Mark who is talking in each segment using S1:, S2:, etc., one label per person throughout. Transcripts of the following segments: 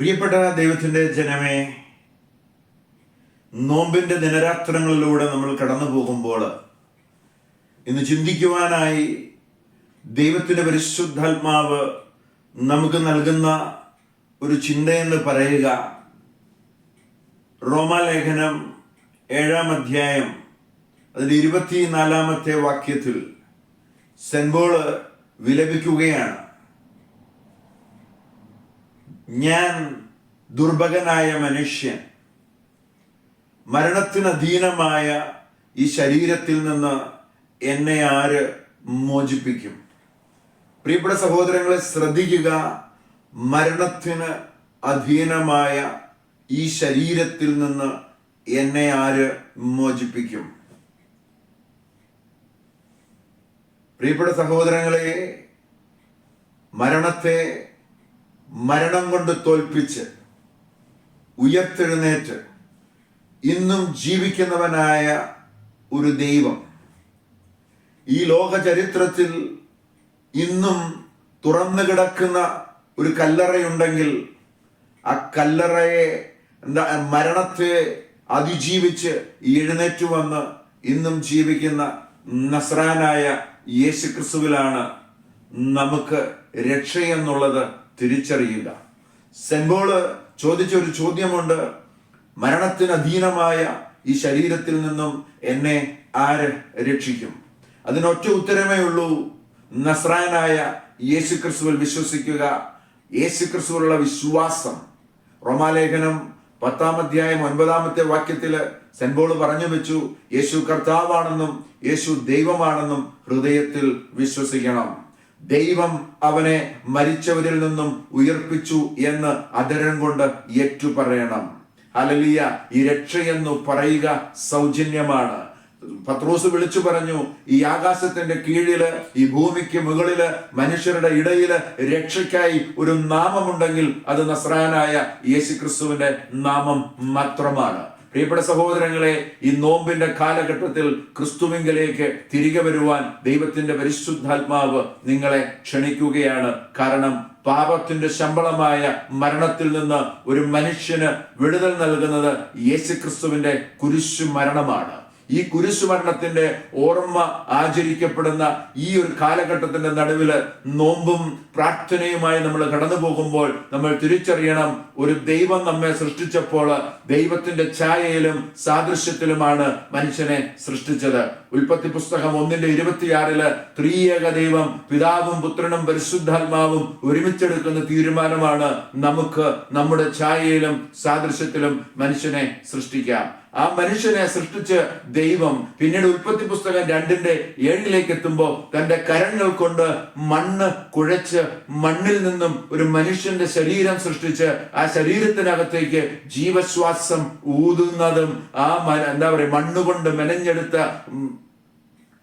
S1: പ്രിയപ്പെട്ട ദൈവത്തിന്റെ ജനമേ നോമ്പിന്റെ ദിനരാത്രങ്ങളിലൂടെ നമ്മൾ കടന്നു പോകുമ്പോൾ ഇന്ന് ചിന്തിക്കുവാനായി ദൈവത്തിന്റെ പരിശുദ്ധാത്മാവ് നമുക്ക് നൽകുന്ന ഒരു ചിന്തയെന്ന് പറയുക റോമാലേഖനം ഏഴാം അധ്യായം അതിന്റെ ഇരുപത്തിനാലാമത്തെ വാക്യത്തിൽ സെൻബോൾ വിലപിക്കുകയാണ്. ഞാൻ ദുർഭകനായ മനുഷ്യൻ. മരണത്തിന് അധീനമായ ഈ ശരീരത്തിൽ നിന്ന് എന്നെ ആര് മോചിപ്പിക്കും? പ്രിയപ്പെട്ട സഹോദരങ്ങളെ ശ്രദ്ധിക്കുക. മരണത്തിന് അധീനമായ ഈ ശരീരത്തിൽ നിന്ന് എന്നെ ആര് മോചിപ്പിക്കും? പ്രിയപ്പെട്ട സഹോദരങ്ങളെ മരണത്തെ മരണം കൊണ്ട് തോൽപ്പിച്ച് ഉയർത്തെഴുന്നേറ്റ് ഇന്നും ജീവിക്കുന്നവനായ ഒരു ദൈവം. ഈ ലോക ചരിത്രത്തിൽ ഇന്നും തുറന്നു കിടക്കുന്ന ഒരു കല്ലറയുണ്ടെങ്കിൽ ആ കല്ലറയെ എന്താ മരണത്തെ അതിജീവിച്ച് എഴുന്നേറ്റ് വന്ന് ഇന്നും ജീവിക്കുന്ന നസ്രാനായ യേശുക്രിസ്തുവിലാണ് നമുക്ക് രക്ഷയെന്നുള്ളത് തിരിച്ചറിയുക സെൻബോൾ ചോദിച്ച ഒരു ചോദ്യമുണ്ട് മരണത്തിന് അധീനമായ ഈ ശരീരത്തിൽ നിന്നും എന്നെ ആര് രക്ഷിക്കും? അതിനൊറ്റ ഉത്തരമേ ഉള്ളൂ നസ്രാനായ യേശു ക്രിസ്തുവിൽ വിശ്വസിക്കുക യേശു ക്രിസ്തുവിലുള്ള വിശ്വാസം. റോമാലേഖനം പത്താം അധ്യായം ഒൻപതാമത്തെ വാക്യത്തിൽ സെൻബോൾ പറഞ്ഞു വെച്ചു യേശു കർത്താവാണെന്നും യേശു ദൈവമാണെന്നും ഹൃദയത്തിൽ വിശ്വസിക്കണം. ദൈവം അവനെ മരിച്ചവരിൽ നിന്നും ഉയർപ്പിച്ചു എന്ന് അതരം കൊണ്ട് ഏറ്റുപറയണം. അലലിയ ഈ രക്ഷയെന്നു പറയുക സൗജന്യമാണ്. പത്രോസ് വിളിച്ചു പറഞ്ഞു ഈ ആകാശത്തിന്റെ കീഴിൽ ഈ ഭൂമിക്ക് മുകളിൽ മനുഷ്യരുടെ ഇടയിൽ രക്ഷയ്ക്കായി ഒരു നാമമുണ്ടെങ്കിൽ അത് നസ്രാനായ യേശുക്രിസ്തുവിന്റെ നാമം മാത്രമാണ്. പ്രിയപ്പെട്ട സഹോദരങ്ങളെ ഈ നോമ്പിന്റെ കാലഘട്ടത്തിൽ ക്രിസ്തുവിങ്കലേക്ക് തിരികെ വരുവാൻ ദൈവത്തിന്റെ പരിശുദ്ധാത്മാവ് നിങ്ങളെ ക്ഷണിക്കുകയാണ്. കാരണം പാപത്തിന്റെ ശമ്പളമായ മരണത്തിൽ നിന്ന് ഒരു മനുഷ്യന് വിടുതൽ നൽകുന്നത് യേശുക്രിസ്തുവിന്റെ കുരിശു മരണമാണ് ഈ കുരിശുമരണത്തിന്റെ ഓർമ്മ ആചരിക്കപ്പെടുന്ന ഈ ഒരു കാലഘട്ടത്തിന്റെ നടുവിൽ നോമ്പും പ്രാർത്ഥനയുമായി നമ്മൾ കടന്നു പോകുമ്പോൾ നമ്മൾ തിരിച്ചറിയണം ഒരു ദൈവം നമ്മെ സൃഷ്ടിച്ചപ്പോൾ ദൈവത്തിന്റെ ഛായയിലും സാദൃശ്യത്തിലുമാണ് മനുഷ്യനെ സൃഷ്ടിച്ചത്. ഉൽപ്പത്തി പുസ്തകം ഒന്നിന്റെ ഇരുപത്തിയാറിൽ ത്രിയേക ദൈവം പിതാവും പുത്രനും പരിശുദ്ധാത്മാവും ഒരുമിച്ചെടുക്കുന്ന തീരുമാനമാണ് നമുക്ക് നമ്മുടെ ഛായയിലും സാദൃശ്യത്തിലും മനുഷ്യനെ സൃഷ്ടിക്കാം. ആ മനുഷ്യനെ സൃഷ്ടിച്ച് ദൈവം പിന്നീട് ഉൽപ്പത്തി പുസ്തകം രണ്ടിന്റെ ഏഴിലേക്ക് എത്തുമ്പോൾ തന്റെ കരങ്ങൾ കൊണ്ട് മണ്ണ് കുഴച്ച് മണ്ണിൽ നിന്നും ഒരു മനുഷ്യന്റെ ശരീരം സൃഷ്ടിച്ച് ആ ശരീരത്തിനകത്തേക്ക് ജീവശ്വാസം ഊതുന്നതും ആ എന്താ പറയുക മണ്ണുകൊണ്ട് മെനഞ്ഞെടുത്ത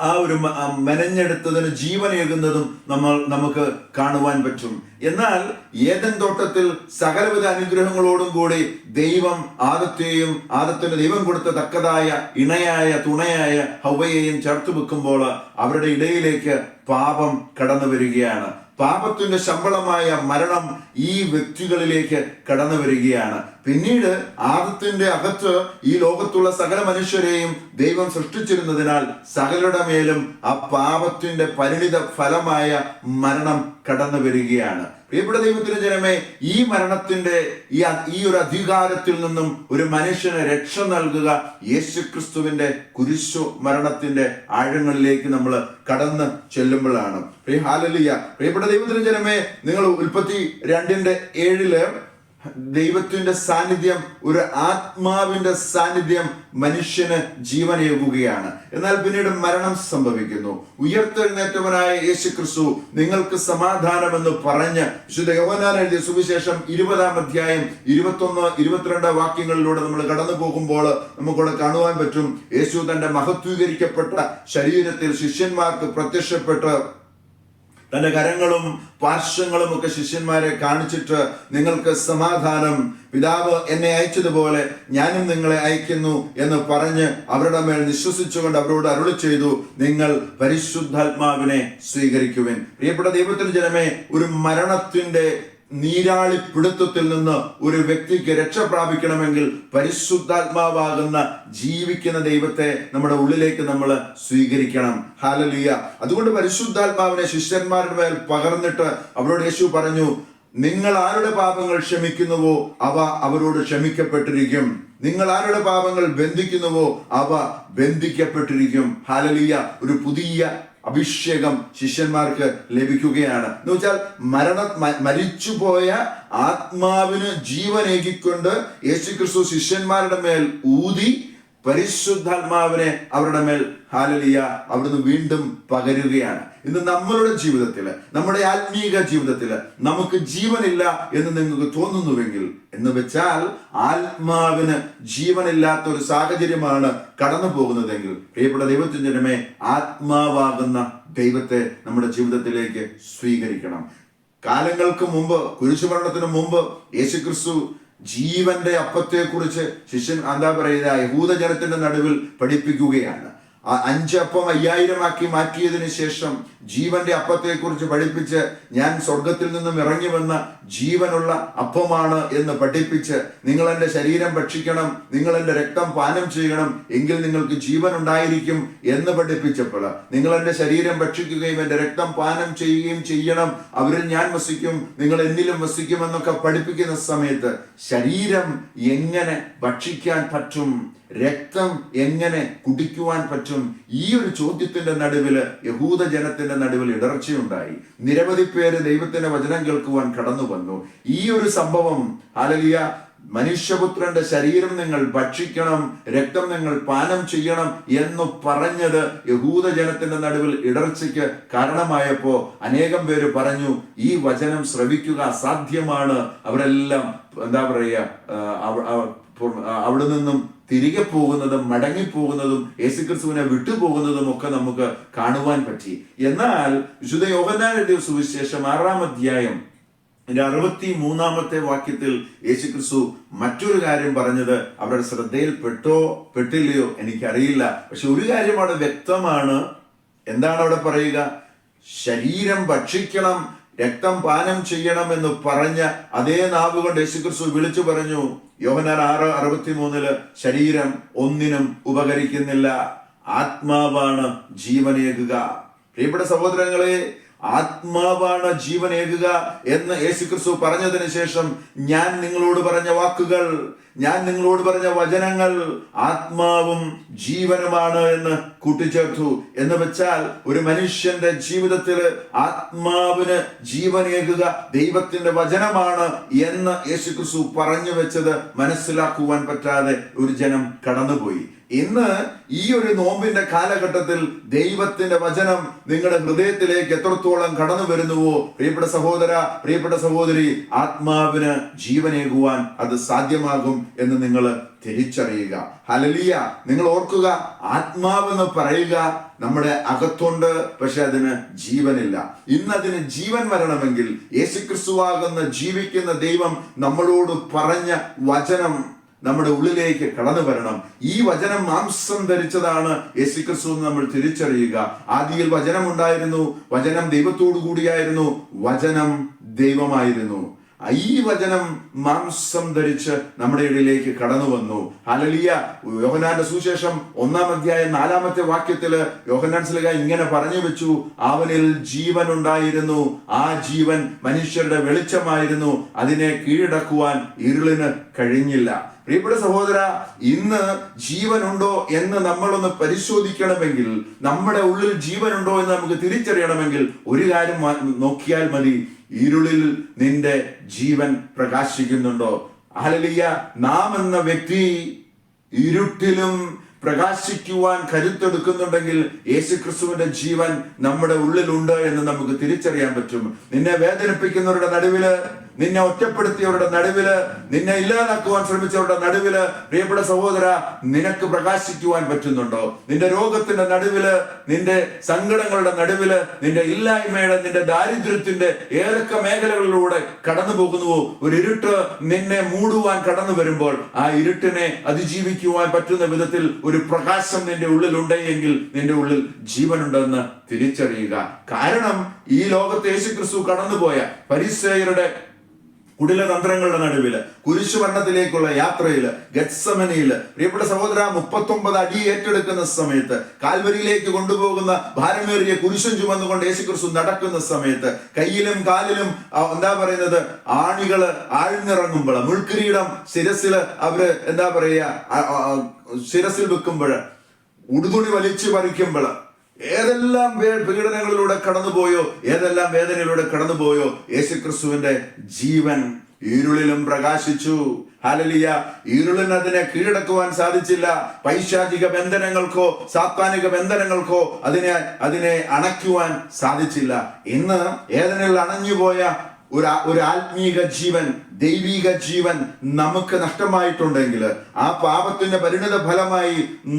S1: ആ ഒരു മെനഞ്ഞെടുത്തതിന് ജീവനേകുന്നതും നമ്മൾ നമുക്ക് കാണുവാൻ പറ്റും. എന്നാൽ ഏതൻ തോട്ടത്തിൽ സകലവിധ അനുഗ്രഹങ്ങളോടും കൂടി ദൈവം ആദത്തെയും ആദത്തിന് ദൈവം കൊടുത്ത തക്കതായ ഇണയായ തുണയായ ഹൗവയെയും ചേർത്ത് വെക്കുമ്പോൾ അവരുടെ ഇടയിലേക്ക് പാപം കടന്നു വരികയാണ്. പാപത്തിന്റെ ശമ്പളമായ മരണം ഈ വ്യക്തികളിലേക്ക് കടന്നു വരികയാണ്. പിന്നീട് ആദത്തിന്റെ അകത്ത് ഈ ലോകത്തുള്ള സകല മനുഷ്യരെയും ദൈവം സൃഷ്ടിച്ചിരുന്നതിനാൽ സകലരുടെ മേലും ആ പാപത്തിന്റെ പരിണിത ഫലമായ മരണം കടന്നു വരികയാണ്. പ്രിയപ്പെട്ട ദൈവത്തിന്റെ ജനമേ ഈ മരണത്തിന്റെ ഈ ഈ ഒരു അധികാരത്തിൽ നിന്നും ഒരു മനുഷ്യന് രക്ഷ നൽകുക യേശു ക്രിസ്തുവിന്റെ കുരിശു മരണത്തിന്റെ ആഴങ്ങളിലേക്ക് നമ്മൾ കടന്ന് ചെല്ലുമ്പോഴാണ്. പ്രിയ ഹാലലിയ പ്രിയപ്പെട്ട ദൈവത്തിന്റെ ജനമേ നിങ്ങൾ ഉൽപ്പത്തി രണ്ടിന്റെ ഏഴിൽ ദൈവത്തിന്റെ സാന്നിധ്യം ഒരു ആത്മാവിന്റെ സാന്നിധ്യം മനുഷ്യന് ജീവനേകുകയാണ്. എന്നാൽ പിന്നീട് മരണം സംഭവിക്കുന്നു. ഉയർത്തെഴുന്നേറ്റവനായ യേശു ക്രിസ്തു നിങ്ങൾക്ക് സമാധാനമെന്ന് പറഞ്ഞ് വിശുദ്ധ യോഹന്നാൻ എഴുതിയ സുവിശേഷം ഇരുപതാം അധ്യായം ഇരുപത്തൊന്ന് ഇരുപത്തിരണ്ട് വാക്യങ്ങളിലൂടെ നമ്മൾ കടന്നു പോകുമ്പോൾ നമുക്കിവിടെ കാണുവാൻ പറ്റും. യേശു തന്റെ മഹത്വീകരിക്കപ്പെട്ട ശരീരത്തിൽ ശിഷ്യന്മാർക്ക് പ്രത്യക്ഷപ്പെട്ട് തന്റെ കരങ്ങളും പാർശ്വങ്ങളും ഒക്കെ ശിഷ്യന്മാരെ കാണിച്ചിട്ട് നിങ്ങൾക്ക് സമാധാനം. പിതാവ് എന്നെ അയച്ചതുപോലെ ഞാനും നിങ്ങളെ അയക്കുന്നു എന്ന് പറഞ്ഞ് അവരുടെ മേൽ വിശ്വസിച്ചുകൊണ്ട് അവരോട് അരുളി ചെയ്തു നിങ്ങൾ പരിശുദ്ധാത്മാവിനെ സ്വീകരിക്കുവിൻ. പ്രിയപ്പെട്ട ദൈവത്തിന് ജനമേ ഒരു മരണത്തിന്റെ നീരാളി പിടുത്തത്തിൽ നിന്ന് ഒരു വ്യക്തിക്ക് രക്ഷ പ്രാപിക്കണമെങ്കിൽ പരിശുദ്ധാത്മാവാകുന്ന ജീവിക്കുന്ന ദൈവത്തെ നമ്മുടെ ഉള്ളിലേക്ക് നമ്മൾ സ്വീകരിക്കണം. ഹാലലിയ അതുകൊണ്ട് പരിശുദ്ധാത്മാവിനെ ശിഷ്യന്മാരുടെ മേൽ പകർന്നിട്ട് അവരോട് യേശു പറഞ്ഞു നിങ്ങൾ ആരുടെ പാപങ്ങൾ ക്ഷമിക്കുന്നുവോ അവ അവരോട് ക്ഷമിക്കപ്പെട്ടിരിക്കും. നിങ്ങൾ ആരുടെ പാപങ്ങൾ ബന്ധിക്കുന്നുവോ അവ ബന്ധിക്കപ്പെട്ടിരിക്കും. ഹാലലിയ ഒരു പുതിയ അഭിഷേകം ശിഷ്യന്മാർക്ക് ലഭിക്കുകയാണ്. എന്ന് വെച്ചാൽ മരണ മരിച്ചുപോയ ആത്മാവിന് ജീവനേകിക്കൊണ്ട് യേശുക്രിസ്തു ശിഷ്യന്മാരുടെ മേൽ ഊതി പരിശുദ്ധാത്മാവിനെ അവരുടെ മേൽ ഹാലലിയ അവിടുന്ന് വീണ്ടും പകരുകയാണ്. ഇന്ന് നമ്മളുടെ ജീവിതത്തിൽ നമ്മുടെ ആത്മീക ജീവിതത്തിൽ നമുക്ക് ജീവനില്ല എന്ന് നിങ്ങൾക്ക് തോന്നുന്നുവെങ്കിൽ എന്ന് വെച്ചാൽ ആത്മാവിന് ജീവനില്ലാത്ത ഒരു സാഹചര്യമാണ് കടന്നു പോകുന്നതെങ്കിൽ പ്രിയപ്പെട്ട ദൈവത്തിന്റെ ജനമേ ആത്മാവാകുന്ന ദൈവത്തെ നമ്മുടെ ജീവിതത്തിലേക്ക് സ്വീകരിക്കണം. കാലങ്ങൾക്ക് മുമ്പ് കുരിശുമരണത്തിന് മുമ്പ് യേശുക്രിസ്തു ജീവന്റെ അപ്പത്തെക്കുറിച്ച് ശിഷ്യൻ എന്താ പറയുക? യഹൂദ ജനത്തിന്റെ നടുവിൽ പഠിപ്പിക്കുകയാണ്. അഞ്ചപ്പം അയ്യായിരമാക്കി മാറ്റിയതിന് ശേഷം ജീവന്റെ അപ്പത്തെക്കുറിച്ച് പഠിപ്പിച്ച് ഞാൻ സ്വർഗത്തിൽ നിന്നും ഇറങ്ങി വന്ന ജീവനുള്ള അപ്പമാണ് എന്ന് പഠിപ്പിച്ച് നിങ്ങൾ എന്റെ ശരീരം ഭക്ഷിക്കണം നിങ്ങൾ എന്റെ രക്തം പാനം ചെയ്യണം എങ്കിൽ നിങ്ങൾക്ക് ജീവൻ ഉണ്ടായിരിക്കും എന്ന് പഠിപ്പിച്ചപ്പോൾ നിങ്ങൾ എന്റെ ശരീരം ഭക്ഷിക്കുകയും എന്റെ രക്തം പാനം ചെയ്യുകയും ചെയ്യണം. അവരിൽ ഞാൻ വസിക്കും നിങ്ങൾ എന്നിലും വസിക്കും എന്നൊക്കെ പഠിപ്പിക്കുന്ന സമയത്ത് ശരീരം എങ്ങനെ ഭക്ഷിക്കാൻ പറ്റും രക്തം എങ്ങനെ കുടിക്കുവാൻ പറ്റും? ഈ ഒരു ചോദ്യത്തിന്റെ നടുവിൽ യഹൂദ ജനത്തിന്റെ നടുവിൽ ഇടർച്ചയുണ്ടായി. നിരവധി പേര് ദൈവത്തിന്റെ വചനം കേൾക്കുവാൻ കടന്നു വന്നു. ഈ ഒരു സംഭവം അലലിയ മനുഷ്യപുത്രന്റെ ശരീരം നിങ്ങൾ ഭക്ഷിക്കണം രക്തം നിങ്ങൾ പാനം ചെയ്യണം എന്ന് പറഞ്ഞത് യഹൂദ ജനത്തിന്റെ നടുവിൽ ഇടർച്ചയ്ക്ക് കാരണമായപ്പോ അനേകം പേര് പറഞ്ഞു ഈ വചനം ശ്രവിക്കുക അസാധ്യമാണ്. അവരെല്ലാം എന്താ പറയുക അവിടെ നിന്നും തിരികെ പോകുന്നതും മടങ്ങിപ്പോകുന്നതും യേശുക്രിസ്തുവിനെ വിട്ടുപോകുന്നതും ഒക്കെ നമുക്ക് കാണുവാൻ പറ്റി. എന്നാൽ വിശുദ്ധ യോഗനാരുടെ സുവിശേഷം ആറാം അധ്യായം ഇതിന്റെ അറുപത്തി മൂന്നാമത്തെ വാക്യത്തിൽ യേശുക്രിസ്തു മറ്റൊരു കാര്യം പറഞ്ഞത് അവരുടെ ശ്രദ്ധയിൽ പെട്ടോ പെട്ടില്ലയോ എനിക്കറിയില്ല. പക്ഷെ ഒരു കാര്യം അവിടെ വ്യക്തമാണ്. എന്താണ് അവിടെ പറയുക? ശരീരം ഭക്ഷിക്കണം രക്തം പാനം ചെയ്യണമെന്ന് പറഞ്ഞ അതേ നാവ് കൊണ്ട് യേശുക്രിസ്തു വിളിച്ചു പറഞ്ഞു യോഹനാൻ ആറ് അറുപത്തി മൂന്നിൽ ശരീരം ഒന്നിനും ഉപകരിക്കുന്നില്ല. ആത്മാവാണ് ജീവനേകുക. പ്രിയപ്പെട്ട സഹോദരങ്ങളെ ആത്മാവാണ് ജീവനേകുക എന്ന് യേശുക്രിസ്തു പറഞ്ഞതിന് ശേഷം ഞാൻ നിങ്ങളോട് പറഞ്ഞ വാക്കുകൾ ഞാൻ നിങ്ങളോട് പറഞ്ഞ വചനങ്ങൾ ആത്മാവും ജീവനുമാണ് എന്ന് കൂട്ടിച്ചേർത്തു. എന്ന് വെച്ചാൽ ഒരു മനുഷ്യന്റെ ജീവിതത്തിൽ ആത്മാവിന് ജീവനേകുക ദൈവത്തിന്റെ വചനമാണ് എന്ന് യേശുക്രിസ്തു പറഞ്ഞു വെച്ചത് മനസ്സിലാക്കുവാൻ പറ്റാതെ ഒരു ജനം കടന്നുപോയി. ഇന്ന് ഈ ഒരു നോമ്പിന്റെ കാലഘട്ടത്തിൽ ദൈവത്തിന്റെ വചനം നിങ്ങളുടെ ഹൃദയത്തിലേക്ക് എത്രത്തോളം കടന്നു വരുന്നുവോ പ്രിയപ്പെട്ട സഹോദര പ്രിയപ്പെട്ട സഹോദരി ആത്മാവിന് ജീവനേകുവാൻ അത് സാധ്യമാകും എന്ന് നിങ്ങൾ തിരിച്ചറിയുക. ഹലലിയ നിങ്ങൾ ഓർക്കുക ആത്മാവെന്ന് പറയുക നമ്മുടെ അകത്തുണ്ട് പക്ഷെ അതിന് ജീവനില്ല. ഇന്ന് അതിന് ജീവൻ വരണമെങ്കിൽ യേശുക്രിസ്തുവാകുന്ന ജീവിക്കുന്ന ദൈവം നമ്മളോട് പറഞ്ഞ വചനം നമ്മുടെ ഉള്ളിലേക്ക് കടന്നു വരണം. ഈ വചനം മാംസം ധരിച്ചതാണ് യേശുക്രിസ്തു എന്ന് നമ്മൾ തിരിച്ചറിയുക. ആദിയിൽ വചനം ഉണ്ടായിരുന്നു വചനം ദൈവത്തോടു കൂടിയായിരുന്നു വചനം ദൈവമായിരുന്നു. ഈ വചനം മാംസം ധരിച്ച് നമ്മുടെ ഇടയിലേക്ക് കടന്നു വന്നു. ഹലലിയ യോഹനാന്റെ സുശേഷം ഒന്നാം അധ്യായം നാലാമത്തെ വാക്യത്തിൽ യോഹനാൻ സ്ലിക ഇങ്ങനെ പറഞ്ഞു വെച്ചു. അവനിൽ ജീവൻ ഉണ്ടായിരുന്നു. ആ ജീവൻ മനുഷ്യരുടെ വെളിച്ചമായിരുന്നു. അതിനെ കീഴടക്കുവാൻ ഇരുളിന് കഴിഞ്ഞില്ല. പ്രിയപ്പെട്ട സഹോദര ഇന്ന് ജീവനുണ്ടോ എന്ന് നമ്മളൊന്ന് പരിശോധിക്കണമെങ്കിൽ നമ്മുടെ ഉള്ളിൽ ജീവനുണ്ടോ എന്ന് നമുക്ക് തിരിച്ചറിയണമെങ്കിൽ ഒരു കാര്യം നോക്കിയാൽ മതി. ഇരുളിൽ നിന്റെ ജീവൻ പ്രകാശിക്കുന്നുണ്ടോ? അഹലിയ നാം എന്ന വ്യക്തി ഇരുട്ടിലും പ്രകാശിക്കുവാൻ കരുത്തെടുക്കുന്നുണ്ടെങ്കിൽ യേശുക്രിസ്തുവിന്റെ ജീവൻ നമ്മുടെ ഉള്ളിലുണ്ട് എന്ന് നമുക്ക് തിരിച്ചറിയാൻ പറ്റും. നിന്നെ വേദനിപ്പിക്കുന്നവരുടെ നടുവിൽ നിന്നെ ഒറ്റപ്പെടുത്തിയവരുടെ നടുവിൽ നിന്നെ ഇല്ലാതാക്കുവാൻ ശ്രമിച്ചവരുടെ നടുവിൽ പ്രിയപ്പെട്ട സഹോദര നിനക്ക് പ്രകാശിക്കുവാൻ പറ്റുന്നുണ്ടോ? നിന്റെ രോഗത്തിന്റെ നടുവിൽ നിന്റെ സങ്കടങ്ങളുടെ നടുവിൽ നിന്റെ ഇല്ലായ്മയുടെ നിന്റെ ദാരിദ്ര്യത്തിന്റെ ഏതൊക്കെ മേഖലകളിലൂടെ കടന്നു പോകുന്നുവോ? ഒരു ഇരുട്ട് നിന്നെ മൂടുവാൻ കടന്നു വരുമ്പോൾ ആ ഇരുട്ടിനെ അതിജീവിക്കുവാൻ പറ്റുന്ന വിധത്തിൽ ഒരു പ്രകാശം നിന്റെ ഉള്ളിൽ ഉണ്ടെങ്കിൽ നിന്റെ ഉള്ളിൽ ജീവനുണ്ടെന്ന് തിരിച്ചറിയുക. കാരണം ഈ ലോകത്ത് യേശു ക്രിസ്തു കടന്നുപോയ പരിസയരുടെ കുടിലതന്ത്രങ്ങളുടെ നടുവിൽ കുരിശുവണ്ണത്തിലേക്കുള്ള യാത്രയിൽ ഗത്സമനയിൽ പ്രിയപ്പെട്ട സഹോദര മുപ്പത്തൊമ്പത് അടി ഏറ്റെടുക്കുന്ന സമയത്ത് കാൽവരിയിലേക്ക് കൊണ്ടുപോകുന്ന ഭാരമേറിയ കുരിശും ചുമന്നുകൊണ്ട് യേശുക്രിസ്തു നടക്കുന്ന സമയത്ത് കയ്യിലും കാലിലും എന്താ പറയുന്നത് ആണികൾ ആഴ്ന്നിറങ്ങുമ്പോൾ മുൾക്കിരീടം ശിരസിൽ അവർ എന്താ പറയുക ശിരസിൽ വെക്കുമ്പോൾ ഉടുതുണി വലിച്ചു പറിക്കുമ്പോൾ ഏതെല്ലാം പീഡനങ്ങളിലൂടെ കടന്നുപോയോ ഏതെല്ലാം വേദനയിലൂടെ കടന്നുപോയോ യേശുക്രിസ്തുവിന്റെ ജീവൻ ഇരുളിലും പ്രകാശിച്ചു. ഹാലലിയ ഇരുളിന് അതിനെ കീഴടക്കുവാൻ സാധിച്ചില്ല. പൈശാചിക ബന്ധനങ്ങൾക്കോ സാത്വാനിക ബന്ധനങ്ങൾക്കോ അതിനെ അതിനെ അണയ്ക്കുവാൻ സാധിച്ചില്ല. ഇന്ന് ഏതെങ്കിലും അണഞ്ഞുപോയ ഒരു ഒരു ആത്മീക ജീവൻ ദൈവിക ജീവൻ നമുക്ക് നഷ്ടമായിട്ടുണ്ടെങ്കിൽ ആ പാപത്തിന്റെ പരിണിത ഫലമായി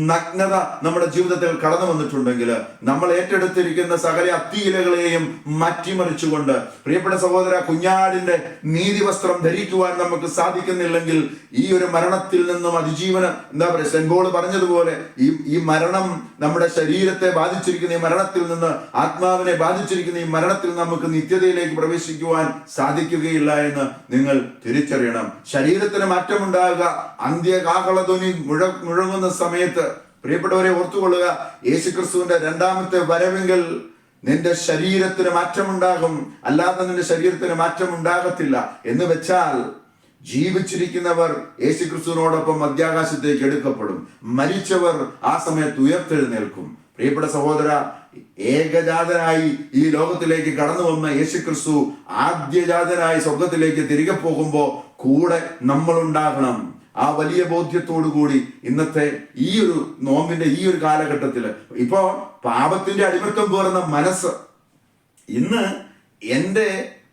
S1: നഗ്നത നമ്മുടെ ജീവിതത്തിൽ കടന്നു വന്നിട്ടുണ്ടെങ്കിൽ നമ്മൾ ഏറ്റെടുത്തിരിക്കുന്ന സകല അത്തിയിലകളെയും മാറ്റിമറിച്ചുകൊണ്ട് പ്രിയപ്പെട്ട സഹോദര കുഞ്ഞാടിന്റെ നീതിവസ്ത്രം ധരിക്കുവാൻ നമുക്ക് സാധിക്കുന്നില്ലെങ്കിൽ ഈ ഒരു മരണത്തിൽ നിന്നും അതിജീവനം എന്താ പറയുക സെൻഗോൾ പറഞ്ഞതുപോലെ ഈ ഈ മരണം നമ്മുടെ ശരീരത്തെ ബാധിച്ചിരിക്കുന്ന ഈ മരണത്തിൽ നിന്ന് ആത്മാവിനെ ബാധിച്ചിരിക്കുന്ന ഈ മരണത്തിൽ നമുക്ക് നിത്യതയിലേക്ക് പ്രവേശിക്കുവാൻ സാധിക്കുകയില്ല എന്ന് നിങ്ങൾ തിരിച്ചറിയണം. ശരീരത്തിന് മാറ്റമുണ്ടാകുക അന്ത്യകാഹളധ്വനി മുഴ മുഴങ്ങുന്ന സമയത്ത് പ്രിയപ്പെട്ടവരെ ഓർത്തുകൊള്ളുക യേശുക്രിസ്തുവിന്റെ രണ്ടാമത്തെ വരവെങ്കിൽ നിന്റെ ശരീരത്തിന് മാറ്റമുണ്ടാകും. അല്ലാതെ നിന്റെ ശരീരത്തിന് മാറ്റം ഉണ്ടാകത്തില്ല എന്ന് വെച്ചാൽ ജീവിച്ചിരിക്കുന്നവർ യേശുക്രിസ്തുവിനോടൊപ്പം മധ്യാകാശത്തേക്ക് എടുക്കപ്പെടും. മരിച്ചവർ ആ സമയത്ത് ഉയർത്തെഴുന്നേൽക്കും. പ്രിയപ്പെട്ട സഹോദര ഏകജാതനായി ഈ ലോകത്തിലേക്ക് കടന്നു വന്ന യേശുക്രിസ്തു ആദ്യജാതനായി സ്വർഗത്തിലേക്ക് തിരികെ പോകുമ്പോൾ കൂടെ നമ്മൾ ഉണ്ടാകണം ആ വലിയ ബോധ്യത്തോടു കൂടി ഇന്നത്തെ ഈ ഒരു നോമ്പിന്റെ ഈ ഒരു കാലഘട്ടത്തിൽ ഇപ്പോ പാപത്തിന്റെ അടിമത്തം പോരുന്ന മനസ്സ് ഇന്ന് എന്റെ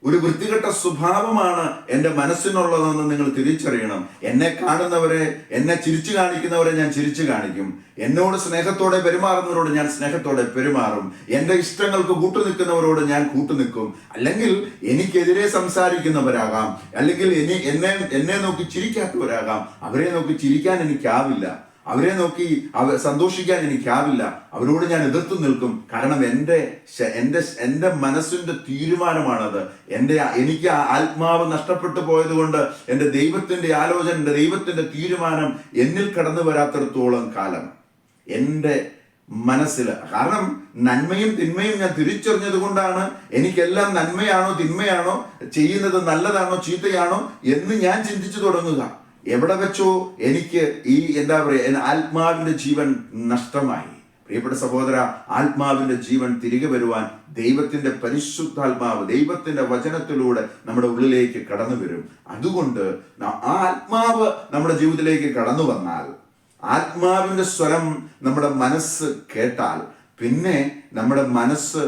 S1: ഒരു വൃത്തികെട്ട സ്വഭാവമാണ് എന്റെ മനസ്സിനുള്ളതെന്ന് നിങ്ങൾ തിരിച്ചറിയണം. എന്നെ കാണുന്നവരെ എന്നെ ചിരിച്ചു കാണിക്കുന്നവരെ ഞാൻ ചിരിച്ചു കാണിക്കും. എന്നോട് സ്നേഹത്തോടെ പെരുമാറുന്നവരോട് ഞാൻ സ്നേഹത്തോടെ പെരുമാറും. എന്റെ ഇഷ്ടങ്ങൾക്ക് കൂട്ടുനിൽക്കുന്നവരോട് ഞാൻ കൂട്ടുനിൽക്കും അല്ലെങ്കിൽ എനിക്കെതിരെ സംസാരിക്കുന്നവരാകാം. അല്ലെങ്കിൽ എന്നെ എന്നെ നോക്കി ചിരിക്കാത്തവരാകാം. അവരെ നോക്കി ചിരിക്കാൻ എനിക്കാവില്ല. അവരെ നോക്കി അവ സന്തോഷിക്കാൻ എനിക്കാവില്ല അവരോട് ഞാൻ എതിർത്തു നിൽക്കും. കാരണം എന്റെ എന്റെ എന്റെ മനസ്സിന്റെ തീരുമാനമാണത്. എന്റെ എനിക്ക് ആത്മാവ് നഷ്ടപ്പെട്ടു പോയതുകൊണ്ട് എന്റെ ദൈവത്തിന്റെ ആലോചന എന്റെ ദൈവത്തിന്റെ തീരുമാനം എന്നിൽ കടന്നു വരാത്തിടത്തോളം കാലം എന്റെ മനസ്സിൽ. കാരണം നന്മയും തിന്മയും ഞാൻ തിരിച്ചറിഞ്ഞത് കൊണ്ടാണ് എനിക്കെല്ലാം നന്മയാണോ തിന്മയാണോ ചെയ്യുന്നത് നല്ലതാണോ ചീത്തയാണോ എന്ന് ഞാൻ ചിന്തിച്ചു തുടങ്ങുക. എവിടെ വെച്ചോ എനിക്ക് ഈ എന്താ പറയുക ആത്മാവിന്റെ ജീവൻ നഷ്ടമായി. പ്രിയപ്പെട്ട സഹോദര ആത്മാവിന്റെ ജീവൻ തിരികെ വരുവാൻ ദൈവത്തിന്റെ പരിശുദ്ധാത്മാവ് ദൈവത്തിന്റെ വചനത്തിലൂടെ നമ്മുടെ ഉള്ളിലേക്ക് കടന്നു വരും. അതുകൊണ്ട് ആ ആത്മാവ് നമ്മുടെ ജീവിതത്തിലേക്ക് കടന്നു വന്നാൽ ആത്മാവിന്റെ സ്വരം നമ്മുടെ മനസ്സ് കേട്ടാൽ പിന്നെ നമ്മുടെ മനസ്സ്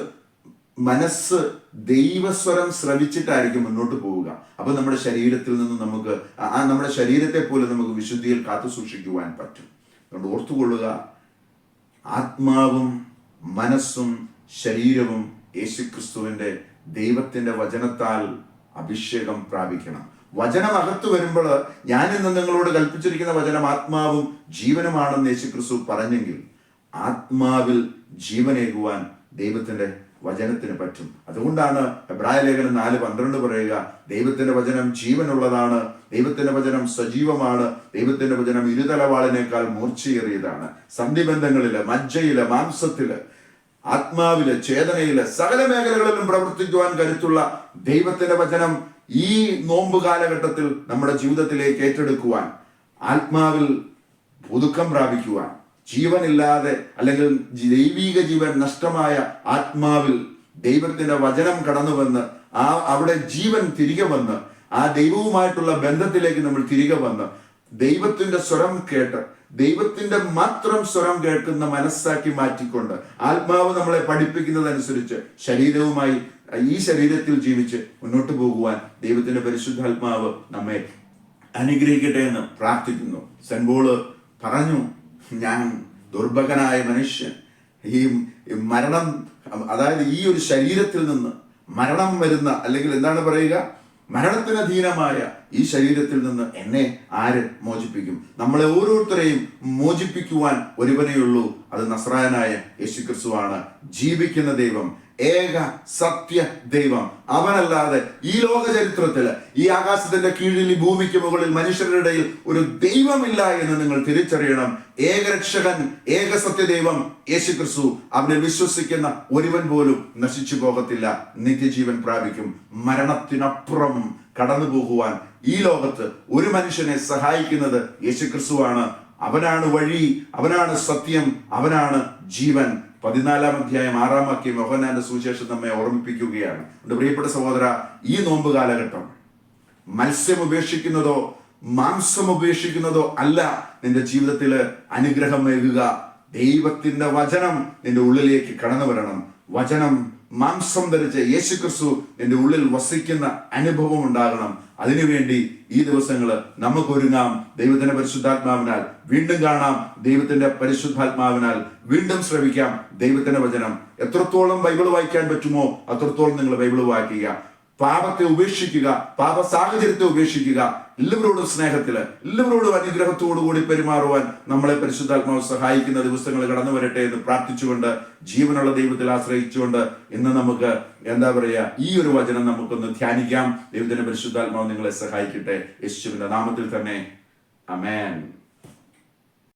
S1: മനസ്സ് ദൈവസ്വരം ശ്രവിച്ചിട്ടായിരിക്കും മുന്നോട്ട് പോവുക. അപ്പൊ നമ്മുടെ ശരീരത്തിൽ നിന്ന് നമുക്ക് ആ- ആ നമ്മുടെ ശരീരത്തെ പോലെ നമുക്ക് വിശുദ്ധിയിൽ കാത്തു സൂക്ഷിക്കുവാൻ പറ്റും. അതുകൊണ്ട് ഓർത്തുകൊള്ളുക ആത്മാവും മനസ്സും ശരീരവും യേശുക്രിസ്തുവിന്റെ ദൈവത്തിന്റെ വചനത്താൽ അഭിഷേകം പ്രാപിക്കണം. വചനം അകത്ത് വരുമ്പോൾ ഞാൻ ഇന്ന് നിങ്ങളോട് കൽപ്പിച്ചിരിക്കുന്ന വചനം ആത്മാവും ജീവനുമാണെന്ന് യേശുക്രിസ്തു പറഞ്ഞെങ്കിൽ ആത്മാവിൽ ജീവനേകുവാൻ ദൈവത്തിന്റെ വചനത്തിന് പറ്റും. അതുകൊണ്ടാണ് എബ്രായ ലേഖനം നാല് പന്ത്രണ്ട് പറയുക ദൈവത്തിന്റെ വചനം ജീവനുള്ളതാണ് ദൈവത്തിന്റെ വചനം സജീവമാണ് ദൈവത്തിന്റെ വചനം ഇരുതലവാളിനേക്കാൾ മൂർച്ചയേറിയതാണ്. സന്ധിബന്ധങ്ങളിൽ മജ്ജയിൽ മാംസത്തിൽ ആത്മാവിൽ ചേതനയിൽ സകല മേഖലകളിലും പ്രവർത്തിക്കുവാൻ കരുത്തുള്ള ദൈവത്തിന്റെ വചനം ഈ നോമ്പ് കാലഘട്ടത്തിൽ നമ്മുടെ ജീവിതത്തിലേക്ക് ഏറ്റെടുക്കുവാൻ ആത്മാവിൽ പുതുക്കം പ്രാപിക്കുവാൻ ജീവനില്ലാതെ അല്ലെങ്കിൽ ദൈവീക ജീവൻ നഷ്ടമായ ആത്മാവിൽ ദൈവത്തിന്റെ വചനം കടന്നു വന്ന് ആ അവിടെ ജീവൻ തിരികെ വന്ന് ആ ദൈവവുമായിട്ടുള്ള ബന്ധത്തിലേക്ക് നമ്മൾ തിരികെ വന്ന് ദൈവത്തിന്റെ സ്വരം കേട്ട് ദൈവത്തിന്റെ മാത്രം സ്വരം കേൾക്കുന്ന മനസ്സാക്കി മാറ്റിക്കൊണ്ട് ആത്മാവ് നമ്മളെ പഠിപ്പിക്കുന്നതനുസരിച്ച് ശരീരവുമായി ഈ ശരീരത്തിൽ ജീവിച്ച് മുന്നോട്ട് പോകുവാൻ ദൈവത്തിന്റെ പരിശുദ്ധാത്മാവ് നമ്മെ അനുഗ്രഹിക്കട്ടെ എന്ന് പ്രാർത്ഥിക്കുന്നു. സെൻബോൾ പറഞ്ഞു ഞാൻ ദുർഭകനായ മനുഷ്യൻ. ഈ മരണം അതായത് ഈ ഒരു ശരീരത്തിൽ നിന്ന് മരണം വരുന്ന അല്ലെങ്കിൽ എന്താണ് പറയുക മരണത്തിന് അധീനമായ ഈ ശരീരത്തിൽ നിന്ന് എന്നെ ആര് മോചിപ്പിക്കും? നമ്മളെ ഓരോരുത്തരെയും മോചിപ്പിക്കുവാൻ ഒരുവനെയുള്ളൂ. അത് നസ്രായനായ യേശു യേശുക്രിസ്തുവാണ്. ജീവിക്കുന്ന ദൈവം ഏക സത്യ ദൈവം. അവനല്ലാതെ ഈ ലോക ചരിത്രത്തിൽ ഈ ആകാശത്തിന്റെ കീഴിൽ ഈ ഭൂമിക്ക് മുകളിൽ മനുഷ്യരുടെ ഇടയിൽ ഒരു ദൈവമില്ല എന്ന് നിങ്ങൾ തിരിച്ചറിയണം. ഏകരക്ഷകൻ ഏക സത്യ ദൈവം യേശു ക്രിസ്തു അവനെ വിശ്വസിക്കുന്ന ഒരുവൻ പോലും നശിച്ചു പോകത്തില്ല. നിത്യജീവൻ പ്രാപിക്കും. മരണത്തിനപ്പുറം കടന്നു പോകുവാൻ ഈ ലോകത്ത് ഒരു മനുഷ്യനെ സഹായിക്കുന്നത് യേശുക്രിസ്തുവാണ്. അവനാണ് വഴി അവനാണ് സത്യം അവനാണ് ജീവൻ. പതിനാലാം അധ്യായം ആറാം വാക്യം യോഹന്നാന്റെ സുവിശേഷം നമ്മെ ഓർമ്മിപ്പിക്കുകയാണ്. എന്റെ പ്രിയപ്പെട്ട സഹോദര ഈ നോമ്പ് കാലഘട്ടം മത്സ്യം ഉപേക്ഷിക്കുന്നതോ മാംസം ഉപേക്ഷിക്കുന്നതോ അല്ല നിന്റെ ജീവിതത്തിൽ അനുഗ്രഹം നൽകുക. ദൈവത്തിന്റെ വചനം നിന്റെ ഉള്ളിലേക്ക് കടന്നു വരണം. വചനം മാംസം ധരിച്ച് യേശു ക്രിസ്തു നിന്റെ ഉള്ളിൽ വസിക്കുന്ന അനുഭവം ഉണ്ടാകണം. അതിനുവേണ്ടി ഈ ദിവസങ്ങൾ നമുക്ക് ഒരുങ്ങാം. ദൈവത്തിന്റെ പരിശുദ്ധാത്മാവിനാൽ വീണ്ടും കാണാം. ദൈവത്തിന്റെ പരിശുദ്ധാത്മാവിനാൽ വീണ്ടും ശ്രവിക്കാം. ദൈവത്തിന്റെ വചനം എത്രത്തോളം ബൈബിൾ വായിക്കാൻ പറ്റുമോ അത്രത്തോളം നിങ്ങൾ ബൈബിൾ വായിക്കുക. പാപത്തെ ഉപേക്ഷിക്കുക പാപ സാഹചര്യത്തെ ഉപേക്ഷിക്കുക എല്ലാവരോടും സ്നേഹത്തിൽ എല്ലാവരോടും അനുഗ്രഹത്തോടു കൂടി പെരുമാറുവാൻ നമ്മളെ പരിശുദ്ധാത്മാവ് സഹായിക്കുന്ന ദിവസങ്ങൾ കടന്നു വരട്ടെ എന്ന് പ്രാർത്ഥിച്ചുകൊണ്ട് ജീവനുള്ള ദൈവത്തിൽ ആശ്രയിച്ചുകൊണ്ട് ഇന്ന് നമുക്ക് എന്താ പറയുക ഈ ഒരു വചനം നമുക്കൊന്ന് ധ്യാനിക്കാം. ദൈവത്തിന്റെ പരിശുദ്ധാത്മാവ് നിങ്ങളെ സഹായിക്കട്ടെ. യേശുവിന്റെ നാമത്തിൽ തന്നെ. അമേൻ